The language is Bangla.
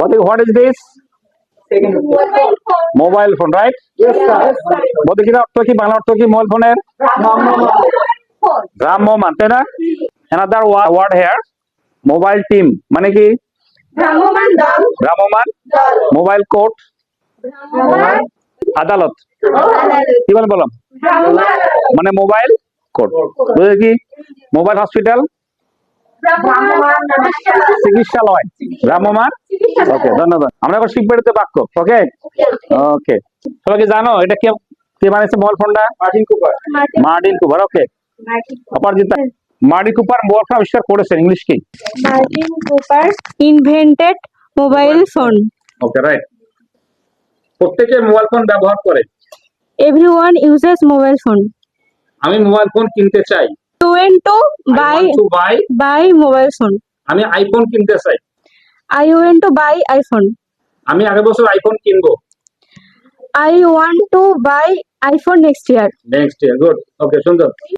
What is, what is this? Mobile phone right বলতে অর্থ কি বাংলা অর্থ কি মোবাইল ফোনের ভ্রাম্যমান তাই না another word here mobile term মানে কি ভ্রাম্যমান মোবাইল কোর্ট আদালত আদালত কি বলে বললাম মানে মোবাইল কোর্ট বুঝলে কি মোবাইল হসপিটাল চিকিৎসালয়। ভ্রাম্যমান ওকে ধন্যবাদ। আমরা এখন শিখবে তো বাক্য ওকে ওকে সবাই জানো এটা কে কে বানিয়েছে মোবাইল ফোনটা? Martin Cooper. Martin Cooper okay Aparajita Martin Cooper mobile phone আবিষ্কার করেছেন ইংলিশ কি? Martin Cooper invented mobile phone. Okay right প্রত্যেকে মোবাইল ফোন ব্যবহার করে। Everyone uses mobile phone. আমি মোবাইল ফোন কিনতে চাই। You want to buy to buy buy mobile phone. আমি আইফোন কিনতে চাই I want to buy iPhone. আমি আগের বছর আইফোন কিনবো I want to buy iPhone next year. Next year good okay সুন্দর